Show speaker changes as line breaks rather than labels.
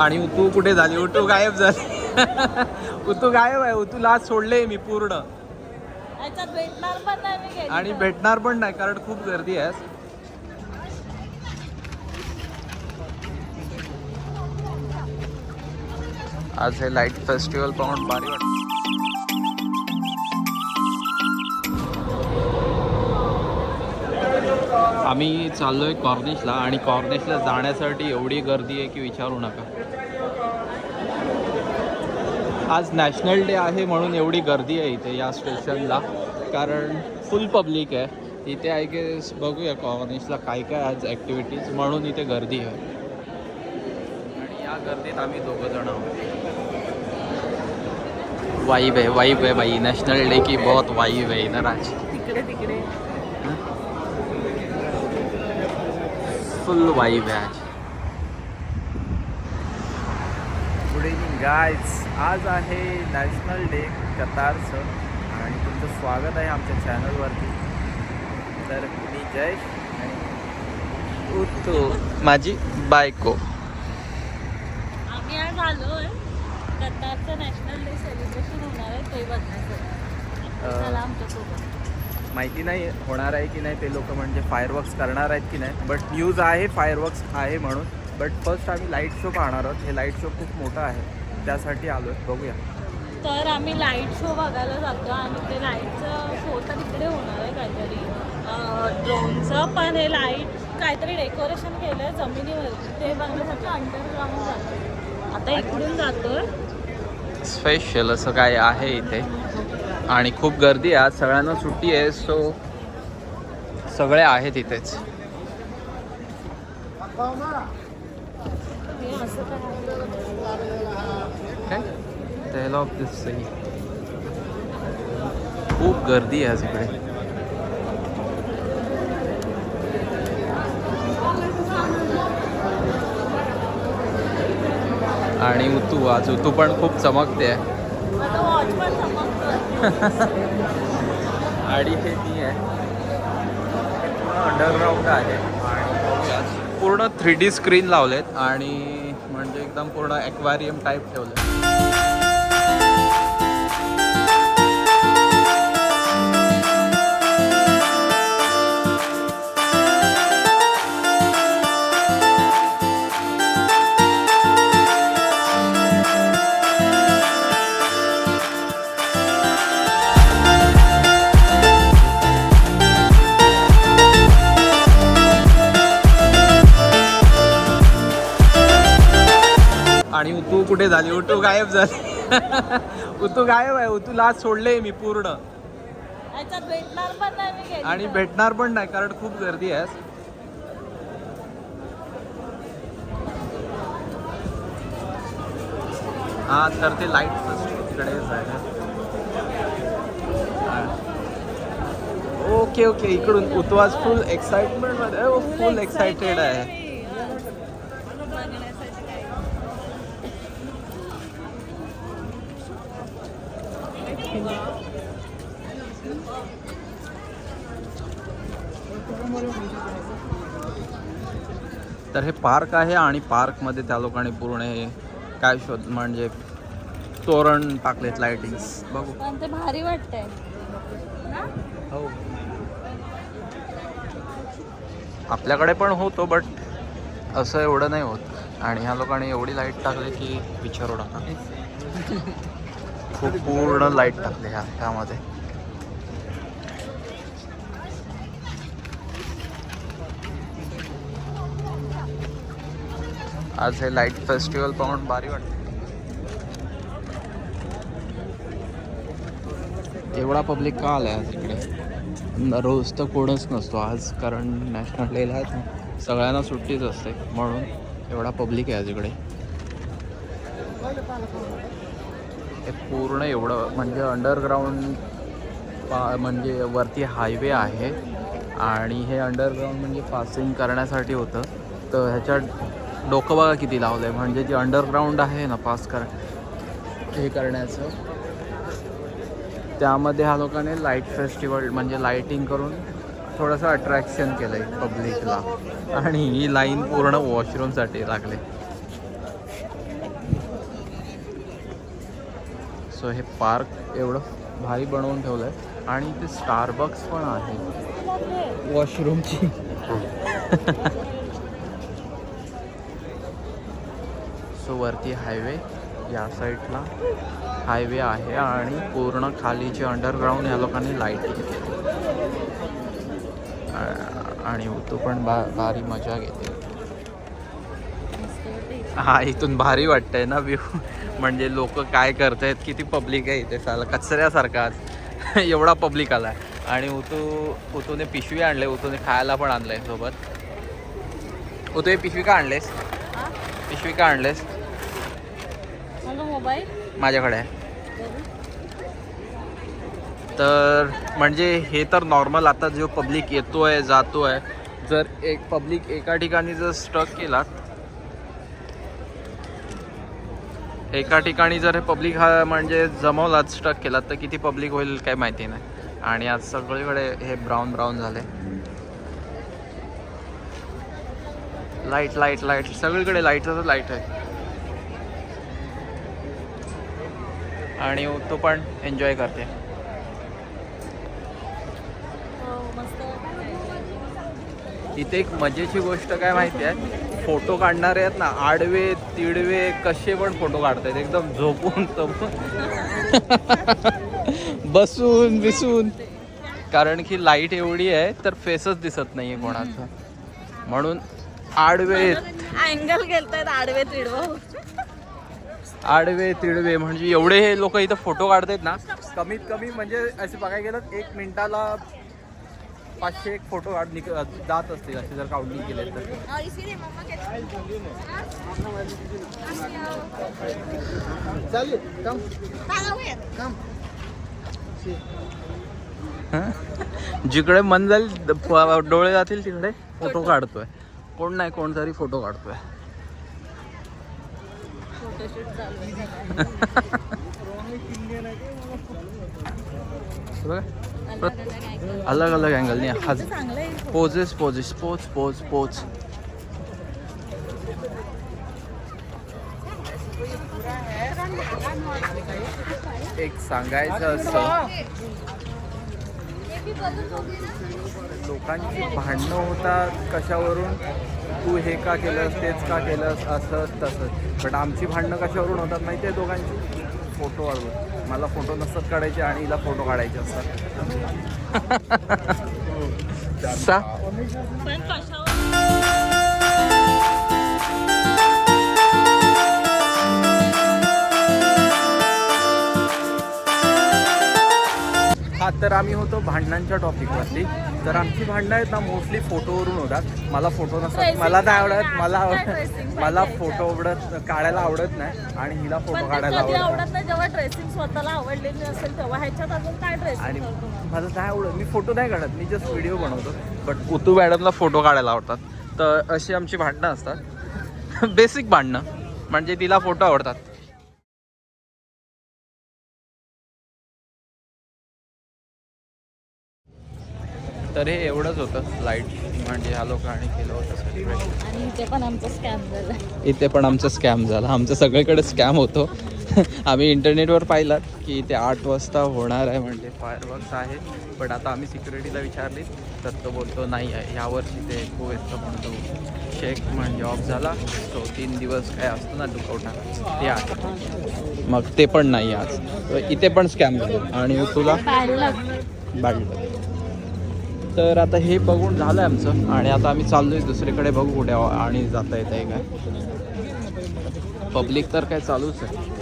आणि उतू कुठे झाली? उतू गायब झाली. उतू गायब आहे. उतू लास्ट सोडले मी पूर्ण. आणि. भेटणार पण नाही कारण खूप गर्दी आहे. आज हे लाइट फेस्टिवल पाहून भारी वाटत. आम्ही चाललोय कॉर्निशला आणि कॉर्निशला जाण्यासाठी एवढी गर्दी आहे की विचारू नका. आज नॅशनल डे आहे म्हणून एवढी गर्दी आहे इथे या स्टेशनला. कारण फुल पब्लिक आहे. इथे आहे की बघूया कॉर्निशला काय काय आज ॲक्टिव्हिटीज म्हणून इथे गर्दी आहे. आणि या गर्दीत आम्ही दोघं जण आहोत. वाईब आहे वाईब आहे बाई. नॅशनल डे की बहुत वाईब आहे आज
तिकडे तिकडे.
फुल वाईब आहे आज.
गुड इव्हनिंग गायज आज आहे नॅशनल डे कतारचं आणि तुमचं स्वागत आहे आमच्या चॅनलवरती तर मी जयेश आणि
उतू माझी बायको.
आम्ही आज आलोय कतारचं नॅशनल डे सेलिब्रेशन होणार आहे ते बघण्यासाठी. चला आमच्यासोबत.
माहिती नाही होणार आहे की नाही ते लोक म्हणजे फायरवर्क्स करणार आहेत की नाही. बट न्यूज आहे फायरवर्क्स आहे म्हणून. बट फर्स्ट आम्ही लाइट शो पाहणार आहोत. हे लाइट शो खूप मोठा आहे. त्यासाठी आलो आहे बघूया.
तर आम्ही लाइट शो बघायला जातो आणि ते लाईटचं शो तर तिकडे होणार आहे काहीतरी. ड्रोनचं पण हे लाइट काहीतरी डेकोरेशन केलं आहे जमिनीवर. ते बघण्यासाठी अंडरग्राऊंड जातो आता इकडून जातोय.
स्पेशल असं काय आहे इथे. आणि खूप गर्दी आहे. आज सगळ्यांना सुट्टी आहे सो सगळे आहेत इथेच. ऑफ दिस खूप गर्दी आहे आज इकडे. आणि उतू आज उतू पण खूप चमकते आहे.
आडी
आणि हे मी आहे. अंडरग्राऊंड आहे. आणि पूर्ण थ्री डी स्क्रीन लावलेत आणि म्हणजे एकदम पूर्ण ॲक्वारियम टाईप ठेवलं आणि उतू कुठे झाली? उतू गायब झाली. उतू गायब आहे. उतू लास्ट सोडले मी पूर्ण. आणि. भेटणार पण नाही कारण खूप गर्दी आहे. हा तर ते लाइट तिकडे ओके ओके. इकडून उतवाज फुल एक्साइटमेंटमध्ये. फुल एक्साइटेड आहे
मी. बघण्यासाठी काय.
तर हे पार्क आहे आणि पार्कमध्ये त्या लोकांनी पूर्ण हे काय शोध म्हणजे तोरण टाकलेत लाइटिंग्स बघू.
ते भारी वाटतंय. ना?
हो. आपल्याकडे पण होतो बट असं एवढं नाही होत. आणि ह्या लोकांनी एवढी लाइट टाकली की विचारू नका. खूप पूर्ण लाइट टाकली ह्या ह्यामध्ये. आज हे लाइट फेस्टिवल पाहून भारी वाटते. एवढा पब्लिक का आलाय आज इकडे? रोज तर कोणच नसतो. आज कारण नॅशनल डेला सगळ्यांना सुट्टीच असते म्हणून एवढा पब्लिक आहे आज इकडे. हे पूर्ण एवढं म्हणजे अंडरग्राऊंड म्हणजे वरती हायवे आहे. आणि हे अंडरग्राऊंड म्हणजे पासिंग करण्यासाठी होतं. तर ह्याच्यात डोकं बघा किती लावलं आहे म्हणजे जे अंडरग्राऊंड आहे ना पास कर हे करण्याचं. त्यामध्ये ह्या लोकांनी लाइट फेस्टिवल म्हणजे लाईटिंग करून थोडंसं अट्रॅक्शन केलं आहे पब्लिकला आणि ही लाईन पूर्ण वॉशरूमसाठी लागले. सो हे पार्क एवढं भारी बनवून ठेवलं आहे आणि इथे स्टारबक्स पण आहे. वॉशरूमची सो वरती हायवे या साईडला हायवे आहे आणि पूर्ण खालीचे अंडरग्राऊंड या लोकांनी लाईटिंग केली. आ- आणि तू पण बा भारी मजा घेते. हा इथून भारी वाटतंय ना व्ह्यू म्हणजे लोक काय करतायत किती पब्लिक आहे इथे साला कचऱ्यासारखा आज. एवढा पब्लिक आला आणि उतू उतूने पिशवी आणले उतूने खायला पण आणलंय सोबत. उतू हे पिशवी का आणलेस? पिशवी का आणलेस?
मोबाईल.
माझ्याकडे आहे. तर म्हणजे हे तर नॉर्मल आता जो पब्लिक येतोय जातोय. जर एक पब्लिक एका ठिकाणी जर स्टक केला एका ठिकाणी जर हे पब्लिक हा म्हणजे जमवला स्टक केला तर किती पब्लिक होईल काही माहिती नाही. आणि आज सगळीकडे हे ब्राऊन ब्राऊन झाले. लाइट लाइट लाइट सगळीकडे लाईटच लाइट आहे. आणि तो पण एन्जॉय करते.
हो
इथे एक मजेची गोष्ट काय माहिती आहे? फोटो काढणारे आहेत ना आडवे तिडवे कसे पण फोटो काढतायत. एकदम झोपून तपून. बसून बिसून. कारण की लाइट एवढी आहे तर फेसच दिसत नाहीये कोणाचं. म्हणून आडवे
अँगल गेलतायत आडवे तिडवं.
आडवे तिडवे म्हणजे एवढे हे लोक इथं फोटो काढतायत ना. कमीत कमी म्हणजे असे बघायला गेलं एक मिनिटाला पाचशे एक फोटो काढ निक जात असतील असे जर काउंटिंग केले तर. हं? जिकडे मन जाईल डोळे जातील तिकडे फोटो काढतोय. कोण नाही कोण तरी फोटो काढतोय. प्रत- अलग अलग अँगलने हज पोजेस पोजेस पोच पोच पोच एक सांगायचं असं। लोकांची भांडणं होतात कशावरून? तू हे का केलंस तेच का केलंस असं तसं. बट आमची भांडणं कशावरून होतात माहिती आहे दोघांची फोटोवर मला फोटो नसतात काढायचे आणि हिला फोटो काढायचे असतात. हा तर आम्ही होतो भांडणांच्या टॉपिकवरती तर आमची भांडणं आहेत ना मोस्टली फोटोवरून होतात. मला फोटो नसतात. मला नाही आवडत मला आवडत मला. फोटो आवडत काढायला आवडत नाही आणि हिला फोटो काढायला आवडत
नाही. जेव्हा ड्रेसिंग स्वतःला आवडलेली असेल तेव्हा ह्याच्यात अजून काय
आणि
ड्रेसिंग करतो?
मला नाही आवडत मी फोटो नाही काढत मी जस्ट व्हिडिओ बनवतो. बट उतू मॅडमला फोटो काढायला आवडतात. तर अशी आमची भांडणं असतात. बेसिक भांडणं. म्हणजे तिला फोटो आवडतात. तर हे एवढंच होतं लाइट म्हणजे ह्या लोकांनी केलं होतं सेलिब्रेशन
आणि इथे पण आमचा स्कॅम झाला.
इथे पण आमचा स्कॅम झाला. आमचं सगळीकडे स्कॅम होतो. आम्ही इंटरनेटवर पाहिलं की इथे आठ वाजता होणार आहे म्हणजे फायरवर्क्स आहे. पण आता आम्ही सिक्युरिटीला विचारली. तर तो बोलतो नाही आहे यावर्षी ते कोवेतचं म्हणतो शेक म्हणजे ऑफ झाला. तो तीन दिवस काय असतो ना दुखवटा ते आहे. मग ते पण नाही आज. इथे पण स्कॅम झालं. आणि तुला? बाडलं तर आता हे बघून झालं आहे आमचं. आणि आता आम्ही चाललोय दुसरीकडे बघू कुठे आणि जाता येत आहे काय. पब्लिक तर काय चालूच आहे.